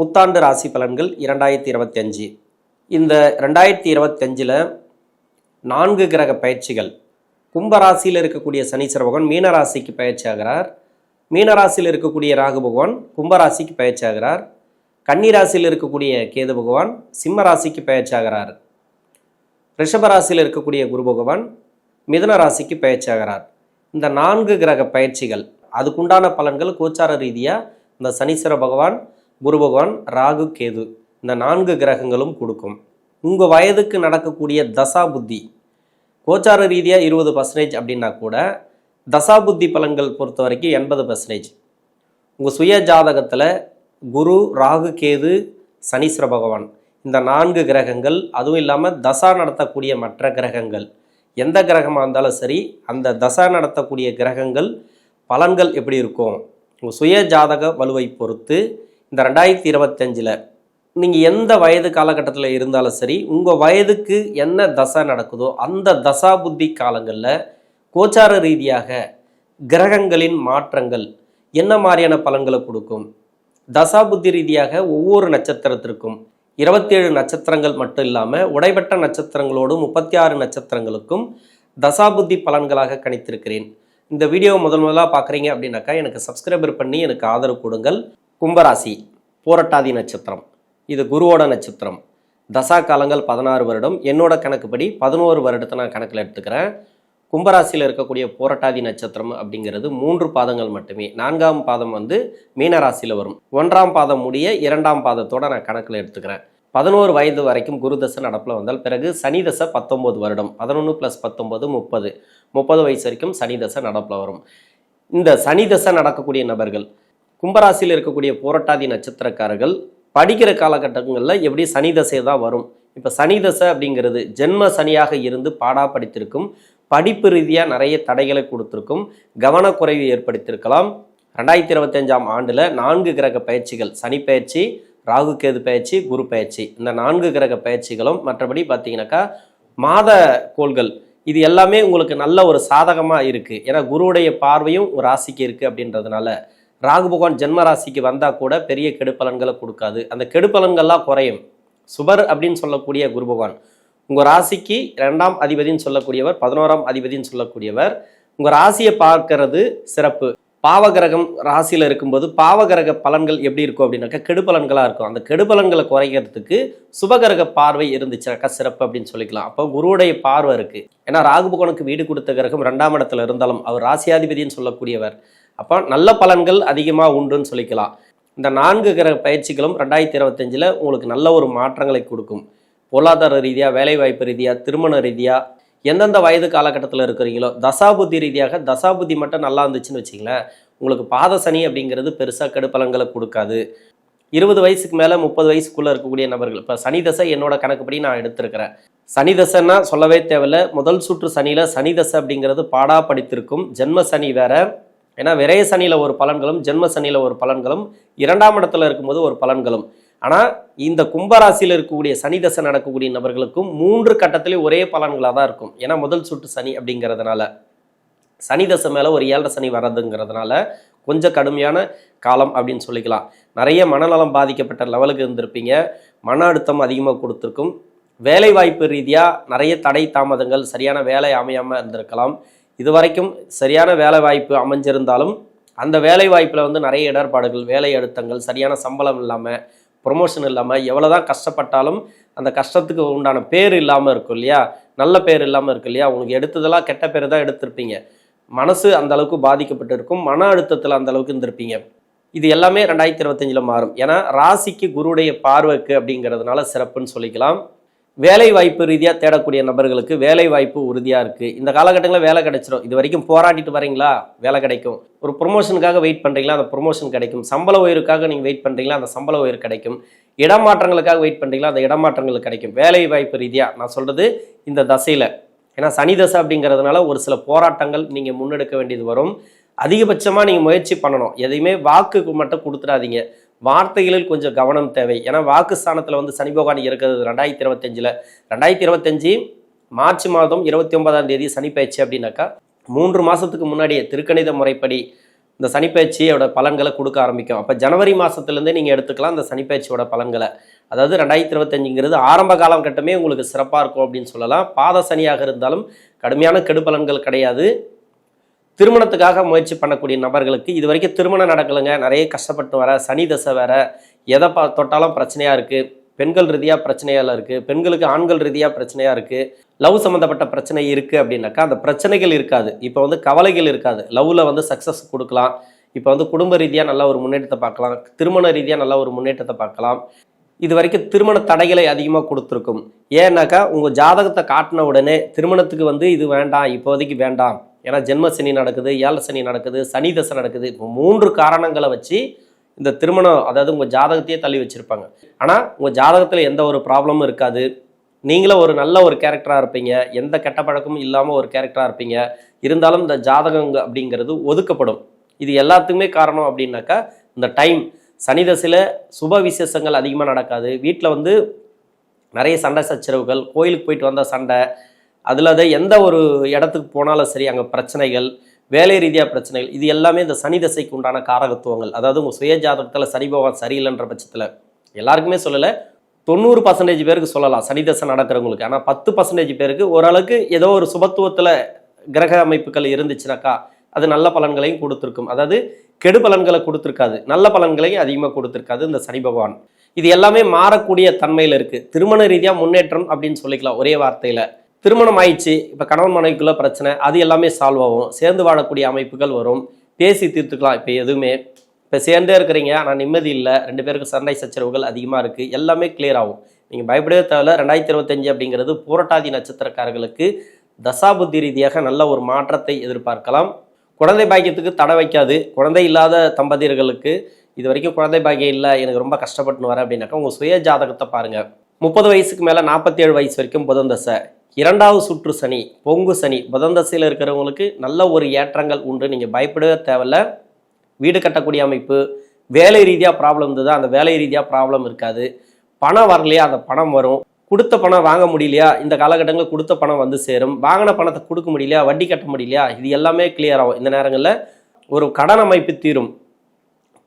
புத்தாண்டு ராசி பலன்கள் இரண்டாயிரத்தி இருபத்தஞ்சு இந்த ரெண்டாயிரத்தி இருபத்தஞ்சில் நான்கு கிரக பயிற்சிகள். கும்பராசியில் இருக்கக்கூடிய சனீஸ்வர பகவான் மீனராசிக்கு பயிற்சி ஆகிறார். மீனராசியில் இருக்கக்கூடிய ராகு பகவான் கும்பராசிக்கு பயிற்சி ஆகிறார். கன்னிராசியில் இருக்கக்கூடிய கேது பகவான் சிம்ம ராசிக்கு பயிற்சி ஆகிறார். ரிஷபராசியில் இருக்கக்கூடிய குரு பகவான் மிதுன ராசிக்கு பயிற்சி ஆகிறார். இந்த நான்கு கிரக பயிற்சிகள் அதுக்குண்டான பலன்கள் கோச்சார ரீதியாக இந்த சனீஸ்வர பகவான் குரு பகவான் ராகு கேது. இந்த நான்கு கிரகங்களும் கொடுக்கும். உங்கள் வயதுக்கு நடக்கக்கூடிய தசா புத்தி. கோச்சார ரீதியாக இருபது பர்சன்டேஜ் அப்படின்னா கூட தசா புத்தி பலன்கள் பொறுத்த வரைக்கும் எண்பது பர்சன்டேஜ் உங்கள் சுய ஜாதகத்தில் குரு ராகு கேது சனீஸ்வர பகவான். இந்த நான்கு கிரகங்கள் அதுவும் இல்லாமல் தசா நடத்தக்கூடிய மற்ற கிரகங்கள். எந்த கிரகமாக இருந்தாலும் சரி அந்த தசா நடத்தக்கூடிய கிரகங்கள் பலன்கள் எப்படி இருக்கும்? உங்கள் சுய ஜாதக வலுவை பொறுத்து இந்த ரெண்டாயிரத்தி இருபத்தஞ்சில் நீங்கள் எந்த வயது காலகட்டத்தில் இருந்தாலும் சரி உங்கள் வயதுக்கு என்ன தசை நடக்குதோ அந்த தசா புத்தி காலங்களில் கோச்சார ரீதியாக கிரகங்களின் மாற்றங்கள் என்ன மாதிரியான பலன்களை கொடுக்கும்? தசா புத்தி ரீதியாக ஒவ்வொரு நட்சத்திரத்திற்கும் இருபத்தேழு நட்சத்திரங்கள் மட்டும் இல்லாமல் உடைபட்ட நட்சத்திரங்களோடு முப்பத்தி ஆறு நட்சத்திரங்களுக்கும் தசாபுத்தி பலன்களாக கணித்திருக்கிறேன். இந்த வீடியோ முதல் முதலாக பார்க்குறீங்க அப்படின்னாக்கா எனக்கு சப்ஸ்கிரைபர் பண்ணி எனக்கு ஆதரவு கொடுங்கள். கும்பராசி. போரட்டாதி நட்சத்திரம். இது குருவோட நட்சத்திரம். தசா காலங்கள் பதினாறு வருடம். என்னோட கணக்குப்படி பதினோரு வருடத்தை நான் கணக்கில் எடுத்துக்கிறேன். கும்பராசியில் இருக்கக்கூடிய போரட்டாதி நட்சத்திரம் அப்படிங்கிறது மூன்று பாதங்கள் மட்டுமே. நான்காம் பாதம் வந்து மீனராசியில் வரும். ஒன்றாம் பாதம் முடிய இரண்டாம் பாதத்தோடு நான் கணக்கில் எடுத்துக்கிறேன். பதினோரு வயது வரைக்கும் குரு தசை நடப்பில் வந்தால் பிறகு சனி தசை பத்தொம்போது வருடம். பதினொன்று ப்ளஸ் பத்தொம்போது முப்பது. முப்பது வயசு வரைக்கும் சனி தசை நடப்பில் வரும். இந்த சனி தசை நடக்கக்கூடிய நபர்கள் கும்பராசியில் இருக்கக்கூடிய போராட்டாதி நட்சத்திரக்காரர்கள் படிக்கிற காலகட்டங்களில் எப்படி சனி தசை தான் வரும். இப்போ சனி தசை அப்படிங்கிறது ஜென்ம சனியாக இருந்து பாடா படித்திருக்கும். படிப்பு ரீதியாக நிறைய தடைகளை கொடுத்துருக்கும். கவனக்குறைவு ஏற்படுத்தியிருக்கலாம். ரெண்டாயிரத்தி இருபத்தஞ்சாம் ஆண்டில் நான்கு கிரக பயிற்சிகள் சனி பயிற்சி ராகு கேது பயிற்சி குரு பயிற்சி. இந்த நான்கு கிரக பயிற்சிகளும் மற்றபடி பார்த்தீங்கன்னாக்கா மாத கோள்கள். இது எல்லாமே உங்களுக்கு நல்ல ஒரு சாதகமாக இருக்குது ஏன்னா குருவுடைய பார்வையும் ஒரு ராசிக்கு இருக்குது அப்படின்றதுனால. ராகு பகவான் ஜென்ம ராசிக்கு வந்தால் கூட பெரிய கெடுப்பலன்களை கொடுக்காது. அந்த கெடுப்பலன்கள்லாம் குறையும். சுபர் அப்படின்னு சொல்லக்கூடிய குரு பகவான். உங்கள் ராசிக்கு ரெண்டாம் அதிபதின்னு சொல்லக்கூடியவர் பதினோராம் அதிபதின்னு சொல்லக்கூடியவர். உங்கள் ராசியை பார்க்கறது சிறப்பு. பாவகிரகம் ராசியில் இருக்கும்போது பாவகிரக பலன்கள் எப்படி இருக்கும் அப்படின்னாக்கா கெடுபலன்களாக இருக்கும். அந்த கெடுபலன்களை குறைக்கிறதுக்கு சுபகிரக பார்வை இருந்துச்சுனாக்கா சிறப்பு அப்படின்னு சொல்லிக்கலாம். அப்போ குருவுடைய பார்வை இருக்குது ஏன்னா ராகுபகவனுக்கு வீடு கொடுத்த கிரகம் ரெண்டாம் இடத்துல இருந்தாலும் அவர் ராசியாதிபதினு சொல்லக்கூடியவர். அப்போ நல்ல பலன்கள் அதிகமாக உண்டுன்னு சொல்லிக்கலாம். இந்த நான்கு கிரக பயிற்சிகளும் ரெண்டாயிரத்தி இருபத்தஞ்சில் உங்களுக்கு நல்ல ஒரு மாற்றங்களை கொடுக்கும். பொருளாதார ரீதியாக வேலைவாய்ப்பு ரீதியாக திருமண ரீதியாக எந்தெந்த வயது காலகட்டத்தில் இருக்கிறீங்களோ தசாபுத்தி ரீதியாக தசாபுத்தி மட்டும் நல்லா இருந்துச்சுன்னு வச்சிங்களேன் உங்களுக்கு பாத சனி அப்படிங்கிறது பெருசாக கெடுப்பலன்களை கொடுக்காது. இருபது வயசுக்கு மேலே முப்பது வயசுக்குள்ளே இருக்கக்கூடிய நபர்கள் இப்போ சனி தசை என்னோட கணக்குப்படி நான் எடுத்திருக்கிறேன். சனி தசைன்னா சொல்லவே தேவையில்ல முதல் சுற்று சனியில் சனி தசை அப்படிங்கிறது பாடா படித்திருக்கும் ஜென்ம சனி வேற ஏன்னா விரைய சனியில் ஒரு பலன்களும் ஜென்ம சனியில் ஒரு பலன்களும் இரண்டாம் இடத்துல இருக்கும்போது ஒரு பலன்களும். ஆனால் இந்த கும்பராசியில் இருக்கக்கூடிய சனி தசை நடக்கக்கூடிய நபர்களுக்கும் மூன்று கட்டத்திலே ஒரே பலன்களாக தான் இருக்கும். ஏன்னா முதல் சுட்டு சனி அப்படிங்கிறதுனால. சனி தசை மேலே ஒரு ஏழரை சனி வர்றதுங்கிறதுனால கொஞ்சம் கடுமையான காலம் அப்படின்னு சொல்லிக்கலாம். நிறைய மனநலம் பாதிக்கப்பட்ட லெவலுக்கு இருந்திருப்பீங்க. மன அழுத்தம் அதிகமாக கொடுத்துருக்கும். வேலைவாய்ப்பு ரீதியாக நிறைய தடை தாமதங்கள் சரியான வேலை அமையாமல் இருந்திருக்கலாம். இது வரைக்கும் சரியான வேலை வாய்ப்பு அமைஞ்சிருந்தாலும் அந்த வேலை வாய்ப்பில் வந்து நிறைய இடர்பாடுகள் வேலை அழுத்தங்கள் சரியான சம்பளம் இல்லாமல் ப்ரொமோஷன் இல்லாமல் எவ்வளோ தான் கஷ்டப்பட்டாலும் அந்த கஷ்டத்துக்கு உண்டான பேர் இல்லாமல் இருக்கும் இல்லையா? நல்ல பேர் இல்லாமல் இருக்கு இல்லையா? உங்களுக்கு எடுத்ததெல்லாம் கெட்ட பேர் தான் எடுத்திருப்பீங்க. மனசு அந்த அளவுக்கு பாதிக்கப்பட்டு இருக்கும் மன அழுத்தத்தில் அந்த அளவுக்கு இருந்திருப்பீங்க. இது எல்லாமே ரெண்டாயிரத்தி இருபத்தஞ்சில் மாறும். ஏன்னா ராசிக்கு குருடைய பார்வைக்கு அப்படிங்கிறதுனால சிறப்புன்னு சொல்லிக்கலாம். வேலை வாய்ப்பு ரீதியாக தேடக்கூடிய நபர்களுக்கு வேலை வாய்ப்பு உறுதியாக இருக்குது இந்த காலகட்டங்களில் வேலை கிடைச்சிரும். இது வரைக்கும் போராடிட்டு வரீங்களா? வேலை கிடைக்கும். ஒரு ப்ரொமோஷனுக்காக வெயிட் பண்ணுறீங்களா அந்த ப்ரொமோஷன் கிடைக்கும். சம்பள உயருக்காக நீங்கள் வெயிட் பண்ணுறீங்களா அந்த சம்பள உயர் கிடைக்கும். இடமாற்றங்களுக்காக வெயிட் பண்ணுறீங்களா அந்த இடமாற்றங்கள் கிடைக்கும். வேலை வாய்ப்பு ரீதியாக நான் சொல்கிறது இந்த தசையில். ஏன்னா சனி தசை அப்படிங்கிறதுனால ஒரு சில போராட்டங்கள் நீங்கள் முன்னெடுக்க வேண்டியது வரும். அதிகபட்சமாக நீங்கள் முயற்சி பண்ணணும். எதையுமே வாக்குக்கு மட்டும் கொடுத்துடாதீங்க. வார்த்தைகளில் கொஞ்சம் கவனம் தேவை. ஏன்னா வாக்கு ஸ்தானத்தில் வந்து சனி பகவான் இருக்கிறது ரெண்டாயிரத்தி இருபத்தஞ்சில். ரெண்டாயிரத்தி இருபத்தஞ்சி மார்ச் மாதம் இருபத்தி ஒன்பதாம் தேதி சனி பயிற்சி அப்படின்னாக்கா மூன்று மாதத்துக்கு முன்னாடியே திருக்கணித முறைப்படி இந்த சனிப்பயிற்சியோட பலன்களை கொடுக்க ஆரம்பிக்கும். அப்போ ஜனவரி மாதத்துலேருந்தே நீங்கள் எடுத்துக்கலாம் இந்த சனிப்பயிற்சியோட பலன்களை. அதாவது ரெண்டாயிரத்தி இருபத்தஞ்சுங்கிறது ஆரம்ப காலகட்டமே உங்களுக்கு சிறப்பாக இருக்கும் அப்படின்னு சொல்லலாம். பாத சனியாக இருந்தாலும் கடுமையான கெடுபலன்கள் கிடையாது. திருமணத்துக்காக முயற்சி பண்ணக்கூடிய நபர்களுக்கு இது வரைக்கும் திருமணம் நடக்கலைங்க. நிறைய கஷ்டப்பட்டு வர சனி தசை வேற. எதை பா தொட்டாலும் பிரச்சனையாக இருக்குது பெண்கள் ரீதியாக பிரச்சனையால் இருக்குது பெண்களுக்கு ஆண்கள் ரீதியாக பிரச்சனையாக இருக்குது லவ் சம்மந்தப்பட்ட பிரச்சனை இருக்குது அப்படின்னாக்கா அந்த பிரச்சனைகள் இருக்காது. இப்போ வந்து கவலைகள் இருக்காது. லவ்வில் வந்து சக்ஸஸ் கொடுக்கலாம். இப்போ வந்து குடும்ப ரீதியாக நல்ல ஒரு முன்னேற்றத்தை பார்க்கலாம். திருமண ரீதியாக நல்ல ஒரு முன்னேற்றத்தை பார்க்கலாம். இது வரைக்கும் திருமண தடைகளை அதிகமாக கொடுத்துருக்கும். ஏன்னாக்கா உங்கள் ஜாதகத்தை காட்டின உடனே திருமணத்துக்கு வந்து இது வேண்டாம் இப்போதைக்கு வேண்டாம். ஏன்னா ஜென்ம சனி நடக்குது ஏழ சனி நடக்குது சனி தசை நடக்குது. இப்போ மூன்று காரணங்களை வச்சு இந்த திருமணம் அதாவது உங்கள் ஜாதகத்தையே தள்ளி வச்சுருப்பாங்க. ஆனால் உங்கள் ஜாதகத்தில் எந்த ஒரு ப்ராப்ளமும் இருக்காது. நீங்களும் ஒரு நல்ல ஒரு கேரக்டராக இருப்பீங்க. எந்த கெட்ட பழக்கமும் இல்லாமல் ஒரு கேரக்டராக இருப்பீங்க. இருந்தாலும் இந்த ஜாதகம் அப்படிங்கிறது ஒதுக்கப்படும். இது எல்லாத்துக்குமே காரணம் அப்படின்னாக்கா இந்த டைம் சனி தசையில் சுப விசேஷங்கள் அதிகமாக நடக்காது. வீட்டில் வந்து நிறைய சண்டை சச்சரவுகள் கோயிலுக்கு போயிட்டு வந்த சண்டை அதில் அதை எந்த ஒரு இடத்துக்கு போனாலும் சரி அங்கே பிரச்சனைகள் வேலை ரீதியாக பிரச்சனைகள் இது எல்லாமே இந்த சனி தசைக்கு உண்டான காரகத்துவங்கள். அதாவது உங்கள் சுய ஜாதகத்தில் சனி பகவான் சரியில்லைன்ற பட்சத்தில் எல்லாருக்குமே சொல்லலை. தொண்ணூறு பர்சன்டேஜ் பேருக்கு சொல்லலாம். சனி தசை நடக்கிறவங்களுக்கு. ஆனால் பத்து பர்சன்டேஜ் பேருக்கு ஓரளவுக்கு ஏதோ ஒரு சுபத்துவத்தில் கிரக அமைப்புகள் இருந்துச்சுனாக்கா அது நல்ல பலன்களையும் கொடுத்துருக்கும். அதாவது கெடு பலன்களை கொடுத்துருக்காது. நல்ல பலன்களையும் அதிகமாக கொடுத்துருக்காது இந்த சனி பகவான். இது எல்லாமே மாறக்கூடிய தன்மையில் இருக்குது திருமண ரீதியாக முன்னேற்றம் அப்படின்னு சொல்லிக்கலாம். ஒரே வார்த்தையில். திருமணம் ஆயிடுச்சு இப்போ கணவன் மனைவிக்குள்ள பிரச்சனை அது எல்லாமே சால்வ் ஆகும். சேர்ந்து வாழக்கூடிய அமைப்புகள் வரும். பேசி தீர்த்துக்கலாம். இப்போ எதுவுமே. இப்போ சேர்ந்தே இருக்கிறீங்க ஆனால் நிம்மதி இல்லை. ரெண்டு பேருக்கு சண்டை சச்சரவுகள் அதிகமாக இருக்குது எல்லாமே கிளியர் ஆகும். நீங்கள் பயப்படவே தேவையில்ல. ரெண்டாயிரத்தி இருபத்தஞ்சு அப்படிங்கிறது பூரட்டாதி நட்சத்திரக்காரர்களுக்கு தசாபுத்தி ரீதியாக நல்ல ஒரு மாற்றத்தை எதிர்பார்க்கலாம். குழந்தை பாக்கியத்துக்கு தடை வைக்காது. குழந்தை இல்லாத தம்பதியர்களுக்கு இது வரைக்கும் குழந்தை பாக்கியம் இல்லை எனக்கு ரொம்ப கஷ்டப்பட்டுன்னு வரேன் அப்படின்னாக்கா உங்கள் சுய ஜாதகத்தை பாருங்கள் முப்பது வயசுக்கு மேலே நாற்பத்தேழு வயசு வரைக்கும் புதன் தசை. இரண்டாவது சுற்று சனி பொங்கு சனி புதந்தசையில் இருக்கிறவங்களுக்கு நல்ல ஒரு ஏற்றங்கள் உண்டு. நீங்கள் பயப்படவே தேவையில்ல. வீடு கட்டக்கூடிய அமைப்பு வேலை ரீதியாக ப்ராப்ளம் இருந்ததா? அந்த வேலை ரீதியாக ப்ராப்ளம் இருக்காது. பணம் வரலையா? அந்த பணம் வரும். கொடுத்த பணம் வாங்க முடியலையா? இந்த காலகட்டங்களில் கொடுத்த பணம் வந்து சேரும். வாங்கின பணத்தை கொடுக்க முடியலையா? வட்டி கட்ட முடியலையா? இது எல்லாமே கிளியர் ஆகும். இந்த நேரங்களில் ஒரு கடன் அமைப்பு தீரும்.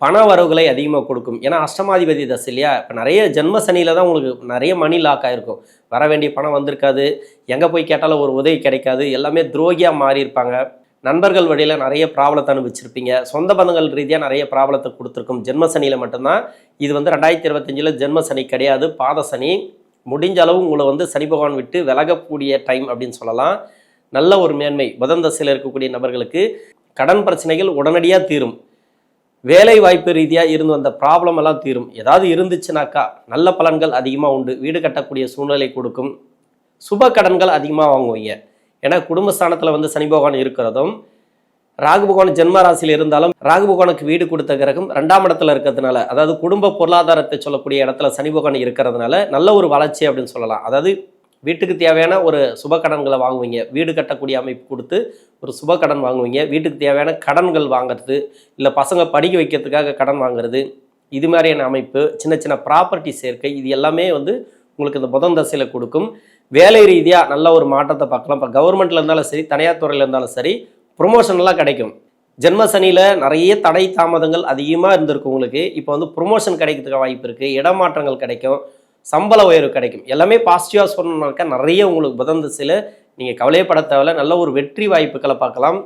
பண வரவுகளை அதிகமாக கொடுக்கும். ஏன்னா அஷ்டமாதிபதி தசை இல்லையா? இப்போ நிறைய ஜென்ம சனியில் தான் உங்களுக்கு நிறைய மணி லாக் ஆகிருக்கும் வர வேண்டிய பணம் வந்திருக்காது. எங்கே போய் கேட்டாலும் ஒரு உதவி கிடைக்காது. எல்லாமே துரோகியாக மாறியிருப்பாங்க. நண்பர்கள் வழியில் நிறைய ப்ராப்ளத்தை அனுபவிச்சிருப்பீங்க. சொந்த பந்தங்கள் ரீதியாக நிறைய ப்ராப்ளத்தை கொடுத்துருக்கும். ஜென்ம சனியில் மட்டும்தான். இது வந்து ரெண்டாயிரத்தி இருபத்தஞ்சில் ஜென்ம சனி கிடையாது. பாத சனி. முடிஞ்ச அளவு உங்களை வந்து சனி பகவான் விட்டு விலகக்கூடிய டைம் அப்படின்னு சொல்லலாம். நல்ல ஒரு மேன்மை. புதன் தசையில் இருக்கக்கூடிய நபர்களுக்கு கடன் பிரச்சனைகள் உடனடியாக தீரும். வேலை வாய்ப்பு ரீதியாக இருந்து வந்த ப்ராப்ளம் எல்லாம் தீரும். ஏதாவது இருந்துச்சுனாக்கா நல்ல பலன்கள் அதிகமாக உண்டு. வீடு கட்டக்கூடிய சூழ்நிலை கொடுக்கும். சுப கடன்கள் அதிகமாக வாங்குவீங்க. ஏன்னா குடும்பஸ்தானத்தில் வந்து சனி பகவான் இருக்கிறதும் ராகு பகவான் ஜென்ம ராசியில் இருந்தாலும் ராகு பகவானுக்கு வீடு கொடுத்த கிரகம் ரெண்டாம் இடத்துல இருக்கிறதுனால அதாவது குடும்ப பொருளாதாரத்தை சொல்லக்கூடிய இடத்துல சனி பகவான் இருக்கிறதுனால நல்ல ஒரு வளர்ச்சி அப்படின்னு சொல்லலாம். அதாவது வீட்டுக்கு தேவையான ஒரு சுப கடன்களை வாங்குவீங்க. வீடு கட்டக்கூடிய அமைப்பு கொடுத்து ஒரு சுப கடன் வாங்குவீங்க. வீட்டுக்கு தேவையான கடன்கள் வாங்குறது இல்லை பசங்க படிக்க வைக்கிறதுக்காக கடன் வாங்குறது இது மாதிரியான அமைப்பு சின்ன சின்ன ப்ராப்பர்ட்டி சேர்க்கை இது எல்லாமே வந்து உங்களுக்கு இந்த புதன் தசையில் கொடுக்கும். வேலை ரீதியாக நல்ல ஒரு மாற்றத்தை பார்க்கலாம். இப்போ கவர்மெண்ட்டில் இருந்தாலும் சரி தனியார் துறையில் இருந்தாலும் சரி ப்ரொமோஷன்லாம் கிடைக்கும். ஜென்ம சனியில் நிறைய தடை தாமதங்கள் அதிகமாக இருந்திருக்கு உங்களுக்கு. இப்போ வந்து ப்ரொமோஷன் கிடைக்கிறதுக்கு வாய்ப்பு இருக்குது இடமாற்றங்கள் கிடைக்கும். சம்பள உயர்வு கிடைக்கும். எல்லாமே பாசிட்டிவாக சொன்னோம்னாக்கா நிறைய உங்களுக்கு புதந்த சில நீங்கள் கவலையப்பட தேவையில்ல. நல்ல ஒரு வெற்றி வாய்ப்புகளை பார்க்கலாம்.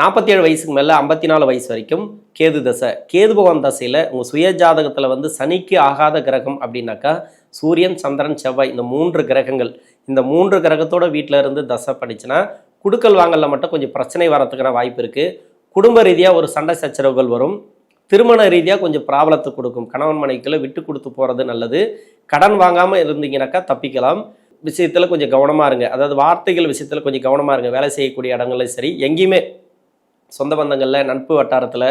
நாற்பத்தி ஏழு வயசுக்கு மேலே ஐம்பத்தி நாலு வயசு வரைக்கும் கேது தசை. கேது பகவான் தசையில் உங்கள் சுய ஜாதகத்தில் வந்து சனிக்கு ஆகாத கிரகம் அப்படின்னாக்கா சூரியன் சந்திரன் செவ்வாய் இந்த மூன்று கிரகங்கள். இந்த மூன்று கிரகத்தோட வீட்டில் இருந்து தசை படிச்சுன்னா குடுக்கல் வாங்கலில் மட்டும் கொஞ்சம் பிரச்சனை வரத்துக்கான வாய்ப்பு இருக்குது குடும்ப ரீதியாக ஒரு சண்டை சச்சரவுகள் வரும். திருமண ரீதியாக கொஞ்சம் ப்ராப்ளத்தை கொடுக்கும். கணவன் மனைவிக்குள்ள விட்டு கொடுத்து போகிறது நல்லது. கடன் வாங்காமல் இருந்தீங்கன்னாக்கா தப்பிக்கலாம். விஷயத்தில் கொஞ்சம் கவனமாக இருங்க. அதாவது வார்த்தைகள் விஷயத்தில் கொஞ்சம் கவனமாக இருங்க. வேலை செய்யக்கூடிய இடங்கள்லையும் சரி எங்கேயுமே சொந்த பந்தங்களில் நட்பு வட்டாரத்தில்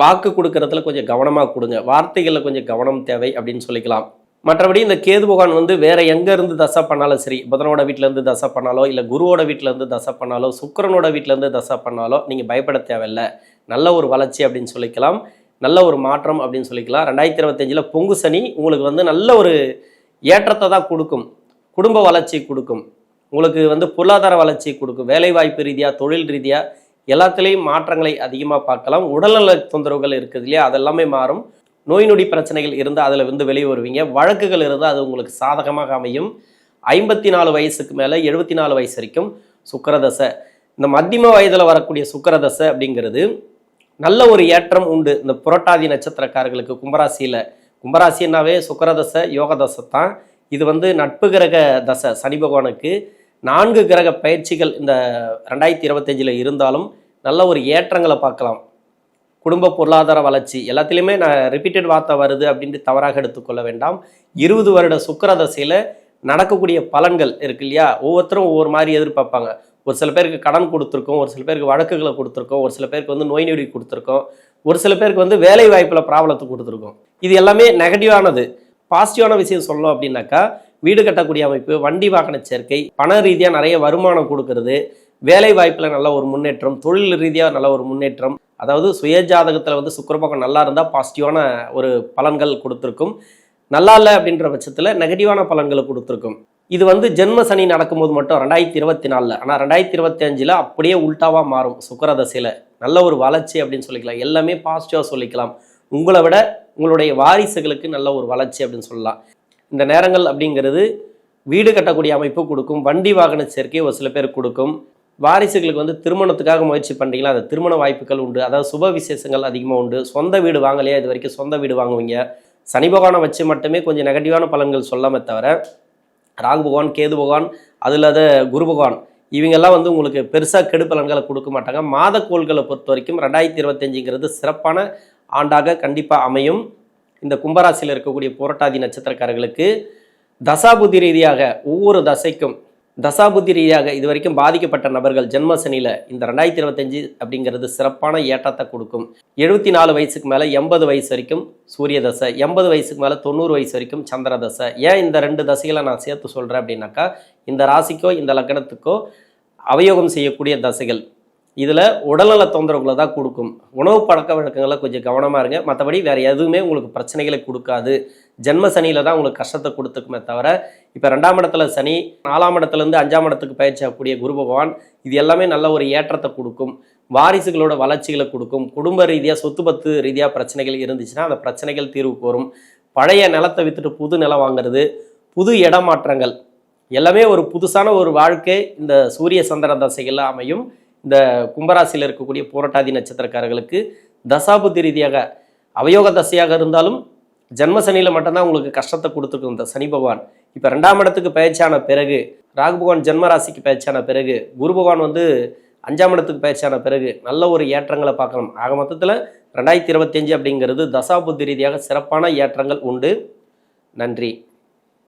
வாக்கு கொடுக்கறதுல கொஞ்சம் கவனமாக கொடுங்க. வார்த்தைகளில் கொஞ்சம் கவனம் தேவை அப்படின்னு சொல்லிக்கலாம். மற்றபடி இந்த கேது பகவான் வந்து வேற எங்கேருந்து தசை பண்ணாலும் சரி புதனோட வீட்டிலேருந்து தசை பண்ணாலோ இல்லை குருவோட வீட்டிலேருந்து தசை பண்ணாலோ சுக்கிரனோட வீட்டிலேருந்து தசை பண்ணாலோ நீங்கள் பயப்பட தேவையில்லை. நல்ல ஒரு வளர்ச்சி அப்படின்னு சொல்லிக்கலாம். நல்ல ஒரு மாற்றம் அப்படின்னு சொல்லிக்கலாம். ரெண்டாயிரத்தி இருபத்தஞ்சில் பொங்கு சனி உங்களுக்கு வந்து நல்ல ஒரு ஏற்றத்தை தான் கொடுக்கும். குடும்ப வளர்ச்சி கொடுக்கும். உங்களுக்கு வந்து பொருளாதார வளர்ச்சி கொடுக்கும். வேலைவாய்ப்பு ரீதியாக தொழில் ரீதியாக எல்லாத்துலேயும் மாற்றங்களை அதிகமாக பார்க்கலாம். உடல்நல தொந்தரவுகள் இருக்குது இல்லையா? அதெல்லாமே மாறும். நோய் நொடி பிரச்சனைகள் இருந்தால் அதில் வந்து வெளியே வருவீங்க. வழக்குகள் இருந்தால் அது உங்களுக்கு சாதகமாக அமையும். ஐம்பத்தி நாலு வயசுக்கு மேலே எழுபத்தி நாலு வயசு வரைக்கும் சுக்கரதசை. இந்த மத்தியம வயதில் வரக்கூடிய சுக்கரதசை அப்படிங்கிறது நல்ல ஒரு ஏற்றம் உண்டு. இந்த புரட்டாதி நட்சத்திரக்காரர்களுக்கு கும்பராசியில். கும்பராசின்னாவே சுக்கரதசை யோகதசை தான் இது வந்து நட்பு கிரக தசை சனி பகவானுக்கு. நான்கு கிரக பயிற்சிகள் இந்த ரெண்டாயிரத்தி இருபத்தஞ்சில் இருந்தாலும் நல்ல ஒரு ஏற்றங்களை பார்க்கலாம். குடும்ப பொருளாதார வளர்ச்சி எல்லாத்துலேயுமே நான் ரிப்பீட்டட் வார்த்தை வருது அப்படின்ட்டு தவறாக எடுத்துக்கொள்ள வேண்டாம். இருபது வருட சுக்கரதசையில் நடக்கக்கூடிய பலன்கள் இருக்கு இல்லையா? ஒவ்வொருத்தரும் ஒவ்வொரு மாதிரி எதிர்பார்ப்பாங்க. ஒரு சில பேருக்கு கடன் கொடுத்துருக்கோம் ஒரு சில பேருக்கு வழக்குகளை கொடுத்துருக்கோம் ஒரு சில பேருக்கு வந்து நோய் நொடி கொடுத்துருக்கோம் ஒரு சில பேருக்கு வந்து வேலை வாய்ப்பில் ப்ராப்ளத்தை கொடுத்துருக்கோம். இது எல்லாமே நெகட்டிவானது பாசிட்டிவான விஷயம் சொல்லணும் அப்படின்னாக்கா வீடு கட்டக்கூடிய அமைப்பு வண்டி வாகன சேர்க்கை பண ரீதியாக நிறைய வருமானம் கொடுக்கறது வேலை வாய்ப்பில் நல்ல ஒரு முன்னேற்றம் தொழில் ரீதியாக நல்ல ஒரு முன்னேற்றம் அதாவது சுய ஜாதகத்தில் வந்து சுக்கரபக்கம் நல்லா இருந்தால் பாசிட்டிவான ஒரு பலன்கள் கொடுத்துருக்கும். நல்லா இல்லை அப்படின்ற பட்சத்தில் நெகட்டிவான பலன்களை கொடுத்துருக்கும். இது வந்து ஜென்ம சனி நடக்கும்போது மட்டும் ரெண்டாயிரத்தி இருபத்தி நாலில். ஆனால் ரெண்டாயிரத்தி இருபத்தி அஞ்சில் அப்படியே உல்டாவாக மாறும் சுக்கரதசையில். நல்ல ஒரு வளர்ச்சி அப்படின்னு சொல்லிக்கலாம். எல்லாமே பாசிட்டிவாக சொல்லிக்கலாம். உங்களை விட உங்களுடைய வாரிசுகளுக்கு நல்ல ஒரு வளர்ச்சி அப்படின்னு சொல்லலாம். இந்த நேரங்கள் அப்படிங்கிறது வீடு கட்டக்கூடிய அமைப்பு கொடுக்கும். வண்டி வாகன சேர்க்கை ஒரு சில பேர் கொடுக்கும். வாரிசுகளுக்கு வந்து திருமணத்துக்காக முயற்சி பண்ணுறீங்களா அந்த திருமண வாய்ப்புகள் உண்டு. அதாவது சுப விசேஷங்கள் அதிகமாக உண்டு. சொந்த வீடு வாங்கலையா? இது வரைக்கும் சொந்த வீடு வாங்குவீங்க. சனி பகவானை வச்சு மட்டுமே கொஞ்சம் நெகட்டிவான பலன்கள் சொல்லாமே தவிர ராகு பகவான் கேது பகவான் அது இல்லாத குரு பகவான் இவங்கெல்லாம் வந்து உங்களுக்கு பெருசாக கெடு பலன்களை கொடுக்க மாட்டாங்க. மாதக்கோள்களை பொறுத்த வரைக்கும் ரெண்டாயிரத்தி இருபத்தஞ்சுங்கிறது சிறப்பான ஆண்டாக கண்டிப்பாக அமையும். இந்த கும்பராசியில் இருக்கக்கூடிய புரட்டாதி நட்சத்திரக்காரர்களுக்கு தசாபுதி ரீதியாக ஒவ்வொரு தசைக்கும் தசாபுத்தி ரீதியாக இது வரைக்கும் பாதிக்கப்பட்ட நபர்கள் ஜென்ம சனியில் இந்த ரெண்டாயிரத்தி இருபத்தஞ்சு அப்படிங்கிறது சிறப்பான ஏற்றத்தை கொடுக்கும். எழுபத்தி நாலு வயசுக்கு மேலே எண்பது வயசு வரைக்கும் சூரிய தசை எண்பது வயசுக்கு மேலே தொண்ணூறு வயசு வரைக்கும் சந்திர தசை. ஏன் இந்த ரெண்டு தசைகளை நான் சேர்த்து சொல்கிறேன் அப்படின்னாக்கா இந்த ராசிக்கோ இந்த லக்னத்துக்கோ அவயோகம் செய்யக்கூடிய தசைகள். இதில் உடல்நல தொந்தரவுகளை தான் கொடுக்கும். உணவு பழக்க வழக்கங்களை கொஞ்சம் கவனமாக இருங்க. மற்றபடி வேறு எதுவுமே உங்களுக்கு பிரச்சனைகளை கொடுக்காது. ஜென்ம சனியில் தான் உங்களுக்கு கஷ்டத்தை கொடுத்துக்குமே தவிர இப்போ ரெண்டாம் இடத்துல சனி நாலாம் இடத்துலேருந்து அஞ்சாம் இடத்துக்கு பயிற்சியாகக்கூடிய குரு பகவான் இது எல்லாமே நல்ல ஒரு ஏற்றத்தை கொடுக்கும். வாரிசுகளோட வளர்ச்சிகளை கொடுக்கும். குடும்ப ரீதியாக சொத்து பத்து ரீதியாக பிரச்சனைகள் இருந்துச்சுன்னா அந்த பிரச்சனைகள் தீர்வுக்கு வரும் பழைய நிலத்தை விற்றுட்டு புது நிலம் வாங்குறது புது இடமாற்றங்கள் எல்லாமே ஒரு புதுசான ஒரு வாழ்க்கை இந்த சூரிய சந்திர தசைகளில் அமையும். இந்த கும்பராசியில் இருக்கக்கூடிய போராட்டாதி நட்சத்திரக்காரர்களுக்கு தசாபுத்தி ரீதியாக அவயோக தசையாக இருந்தாலும் ஜென்மசனியில் மட்டும்தான் உங்களுக்கு கஷ்டத்தை கொடுத்துருக்கும் இந்த சனி பகவான். இப்போ ரெண்டாம் இடத்துக்கு பயிற்சியான பிறகு ராகு பகவான் ஜென்ம ராசிக்கு பயிற்சியான பிறகு குரு பகவான் வந்து அஞ்சாம் இடத்துக்கு பயிற்சியான பிறகு நல்ல ஒரு ஏற்றங்களை பார்க்கலாம் ஆக மொத்தத்தில் ரெண்டாயிரத்தி இருபத்தஞ்சு அப்படிங்கிறது தசாபுத்தி ரீதியாக சிறப்பான ஏற்றங்கள் உண்டு. நன்றி.